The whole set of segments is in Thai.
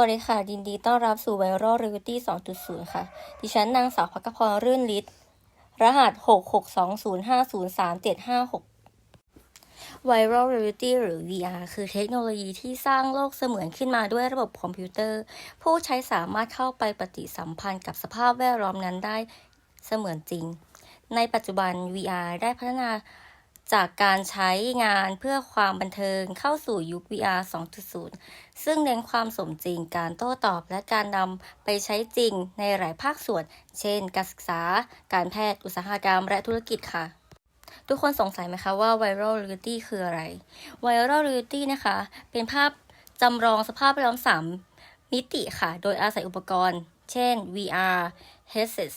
วัสดีค่ะ ยินดีต้อนรับสู่ Viral Reality 2.0 ค่ะ ดิฉันนางสาวพักพรรื่นฤทธิ์รหัส 66205037556 Viral Reality หรือ VR คือเทคโนโลยีที่สร้างโลกเสมือนขึ้นมาด้วยระบบคอมพิวเตอร์ ผู้ใช้สามารถเข้าไปปฏิสัมพันธ์กับสภาพแวดล้อมนั้นได้เสมือนจริง ในปัจจุบัน VR ได้พัฒนา จากการใช้งานเพื่อความบันเทิงเข้าสู่ยุค VR 2.0 ซึ่งเน้นความสมจริงการโต้ตอบและการนำไปใช้จริงในหลายภาคส่วน เช่น การศึกษา การแพทย์ อุตสาหกรรม และธุรกิจค่ะ ทุกคนสงสัยไหมคะว่า Viral Reality คืออะไร Viral Reality นะคะ เป็นภาพจำลองสภาพแวดล้อมสามมิติค่ะ โดยอาศัยอุปกรณ์ เช่น VR headsets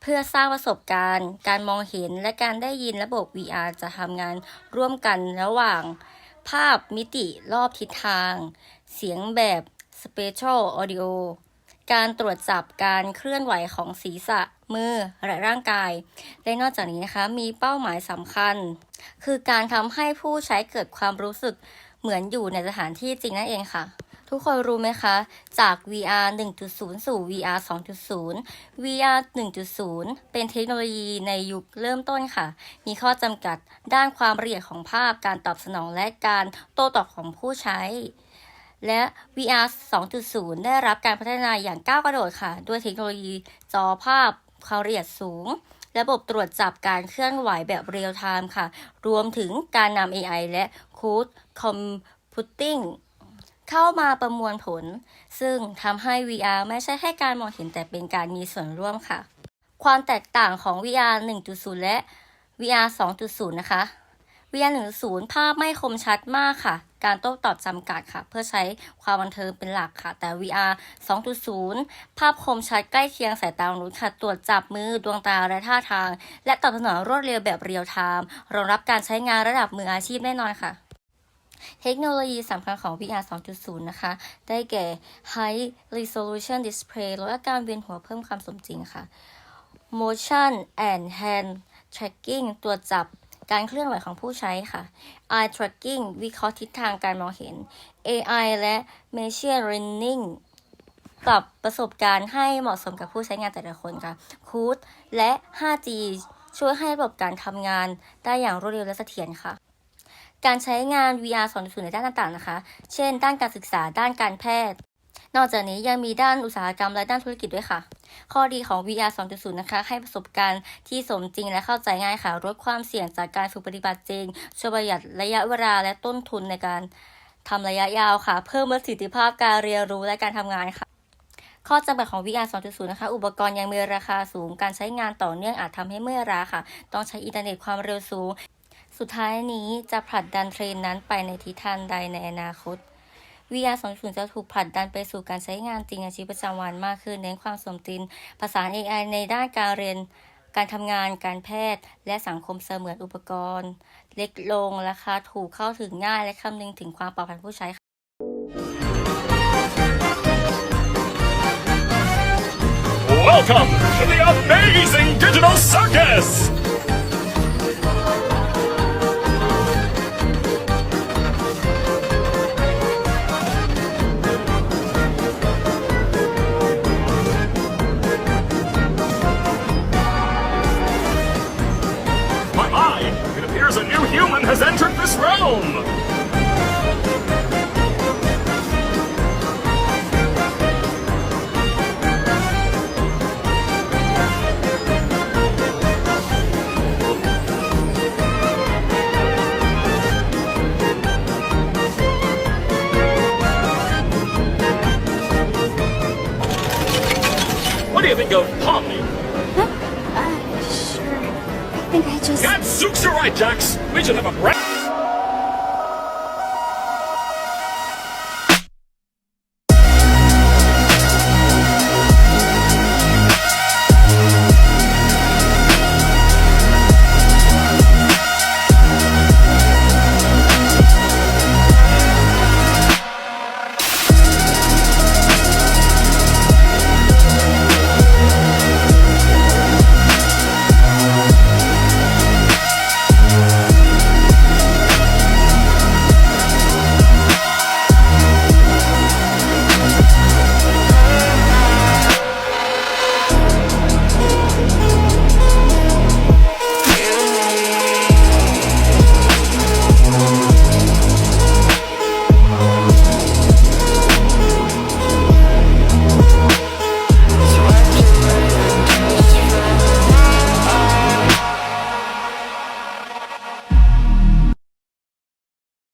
เพื่อสร้างประสบการณ์ การมองเห็นและการได้ยินระบบ VR จะทำงานร่วมกันระหว่าง ภาพมิติรอบทิศทาง เสียงแบบ Spatial Audio การตรวจจับการเคลื่อนไหวของศีรษะ มือ และร่างกาย และนอกจากนี้นะคะมีเป้าหมายสำคัญ คือการทำให้ผู้ใช้เกิดความรู้สึกเหมือนอยู่ในสถานที่จริงนั่นเองค่ะ ทุกคนรู้ไหมคะ จาก VR 1.0 สู่ VR 2.0 VR 1.0 เป็นเทคโนโลยีในยุคเริ่มต้นค่ะ มีข้อจำกัดด้านความละเอียดของภาพ การตอบสนองและการโต้ตอบของผู้ใช้ และ VR 2.0 ได้รับการพัฒนาอย่างก้าวกระโดดค่ะ ด้วยเทคโนโลยีจอภาพความละเอียดสูง ระบบตรวจจับการเคลื่อนไหวแบบเรียลไทม์ค่ะ รวมถึงการนำ AI และ Cloud Computing เข้ามาประมวลผล ซึ่งทำให้ VR ไม่ใช่แค่การมองเห็นแต่เป็นการมีส่วนร่วมค่ะ ความแตกต่างของ VR 1.0 และ VR 2.0 นะคะ VR 1.0 ภาพไม่คมชัดมากค่ะ การโต้ตอบจำกัดค่ะ เพื่อใช้ความบันเทิงเป็นหลักค่ะ แต่ VR 2.0 ภาพคมชัดใกล้เคียงสายตามนุษย์ค่ะ ตรวจจับมือ ดวงตา และท่าทาง และตอบสนองรวดเร็วแบบเรียลไทม์ รองรับการใช้งานระดับมืออาชีพแน่นอนค่ะ เทคโนโลยีสำคัญของ VR 2.0 นะคะ ได้แก่ High Resolution Display ลดอาการเวียนหัวเพิ่มความสมจริงค่ะ Motion and Hand Tracking ตรวจจับการเคลื่อนไหวของผู้ใช้ค่ะ Eye Tracking วิเคราะห์ทิศทางการมองเห็น AI และ Machine Learning ปรับประสบการณ์ให้เหมาะสมกับผู้ใช้งานแต่ละคนค่ะ c o o และ 5G ช่วยให้ระบบการทำงานได้อย่างรวดเร็วและเสถียรค่ะ การใช้งาน VR 2.0ในด้านต่างๆนะคะ เช่น ด้านการศึกษา ด้านการแพทย์ นอกจากนี้ยังมีด้านอุตสาหกรรมและด้านธุรกิจด้วยค่ะ ข้อดีของ VR 2.0 นะคะ ให้ประสบการณ์ที่สมจริงและเข้าใจง่ายค่ะ ลดความเสี่ยงจากการฝึกปฏิบัติจริง ช่วยประหยัดระยะเวลาและต้นทุนในการทำระยะยาวค่ะ เพิ่มประสิทธิภาพการเรียนรู้และการทำงานค่ะ ข้อจำกัดของ VR 2.0 นะคะ อุปกรณ์ยังมีราคาสูง การใช้งานต่อเนื่องอาจทำให้เมื่อยล้าค่ะ ต้องใช้อินเทอร์เน็ตความเร็วสูง สุดท้ายนี้จะผลักดันเทรนนั้นไปในทิศทางใดในอนาคต VR 2.0จะถูกผลักดันไปสู่การใช้งานจริงในชีวิตประจำวันมากขึ้น เน้นความสมจริงประสาน AI ในด้านการเรียน การทำงาน การแพทย์ และสังคมเสมือนอุปกรณ์ เล็กลง ราคาถูกเข้าถึงง่าย และคำนึงถึงความปลอดภัยผู้ใช้ Welcome to the amazing digital circus! What do you think of Pomni? Uh, sure. I think I just. God, Zooks, you're right, Jax. We should have a brand.